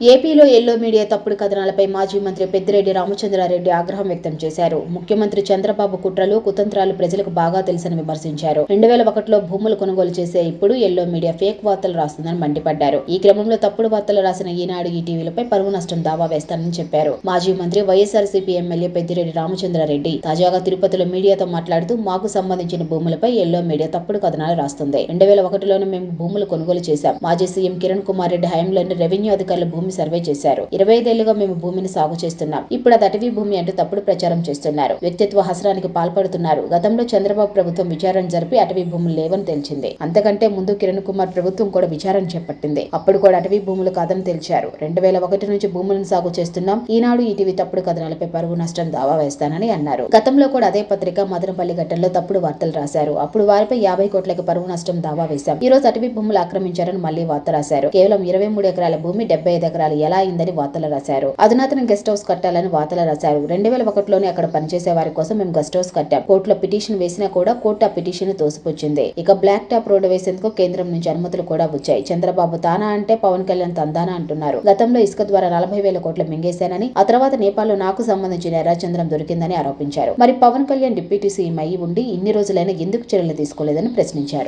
ఏపీలో yellow media తప్పుడు కథనాలపై మాజీ మంత్రి పెద్దిరెడ్డి రామచంద్రారెడ్డి ఆగ్రహం వ్యక్తం చేశారు. ముఖ్యమంత్రి చంద్రబాబు కుట్రలు కుతంత్రాలు ప్రజలకు బాగా తెలుసని విమర్శించారు. రెండు వేల ఒకటిలో భూములు కొనుగోలు చేసే ఇప్పుడు ఎల్లో మీడియా ఫేక్ వార్తలు రాస్తుందని మండిపడ్డారు. ఈ క్రమంలో తప్పుడు వార్తలు రాసిన ఈనాడు ఈ టీవీలపై పరువు నష్టం దావా వేస్తానని చెప్పారు. మాజీ మంత్రి వైఎస్ఆర్సీపీ ఎమ్మెల్యే పెద్దిరెడ్డి రామచంద్రారెడ్డి తాజాగా తిరుపతిలో మీడియాతో మాట్లాడుతూ మాకు సంబంధించిన భూములపై ఎల్లో మీడియా తప్పుడు కథనాలు రాస్తుంది. రెండు వేల ఒకటిలోనే మేము భూములు కొనుగోలు చేశాం. మాజీ సీఎం కిరణ్ కుమార్ రెడ్డి హయాంలోని రెవెన్యూ అధికారులు భూమి సర్వే చేశారు. ఇరవై ఐదేళ్ళుగా మేము భూమిని సాగు చేస్తున్నాం. ఇప్పుడు అది అటవీ భూమి అంటూ తప్పుడు ప్రచారం చేస్తున్నారు. వ్యక్తిత్వ హసరానికి పాల్పడుతున్నారు. గతంలో చంద్రబాబు ప్రభుత్వం విచారణ జరిపి అటవీ భూములు లేవని తెలిసింది. అంతకంటే ముందు కిరణ్ కుమార్ ప్రభుత్వం కూడా విచారణ చేపట్టింది. అప్పుడు కూడా అటవీ భూములు కాదని తెలిచారు రెండు వేల ఒకటి నుంచి భూములను సాగు చేస్తున్నాం. ఈనాడు ఈటీవీ తప్పుడు కథనాలపై పరువు నష్టం దావా వేస్తానని అన్నారు. గతంలో కూడా అదే పత్రిక మదనపల్లి ఘట్టంలో తప్పుడు వార్తలు రాశారు. అప్పుడు వారిపై యాభై కోట్లకి పరువు నష్టం దావా వేశాం. ఈ రోజు అటవీ భూములు ఆక్రమించారని మళ్ళీ వార్త రాశారు. కేవలం ఇరవై మూడు ఎకరాల భూమి డెబ్బై ఐదు ఎకరాలు ఎలా అయిందని వార్తలు రాశారు. అధునాతన గెస్ట్ హౌస్ కట్టాలని వార్తలు రాశారు. రెండు వేల ఒకటిలోనే అక్కడ పనిచేసే వారి కోసం మేము గెస్ట్ హౌస్ కట్టాం. కోర్టులో పిటిషన్ వేసినా కూడా కోర్టు ఆ పిటిషన్ తోసిపుచ్చింది. ఇక బ్లాక్ టాప్ రోడ్డు వేసేందుకు కేంద్రం నుంచి అనుమతులు కూడా వచ్చాయి. చంద్రబాబు తానా అంటే పవన్ కళ్యాణ్ తందానా అంటున్నారు. గతంలో ఇసుక ద్వారా నలభై వేల కోట్లు మింగేశానని ఆ తర్వాత నేపాల్లో నాకు సంబంధించిన ఎర్రచంద్రం దొరికిందని ఆరోపించారు. మరి పవన్ కళ్యాణ్ డిప్యూటీ సీఎం అయి ఉండి ఇన్ని రోజులైనా ఎందుకు చర్యలు తీసుకోలేదని ప్రశ్నించారు.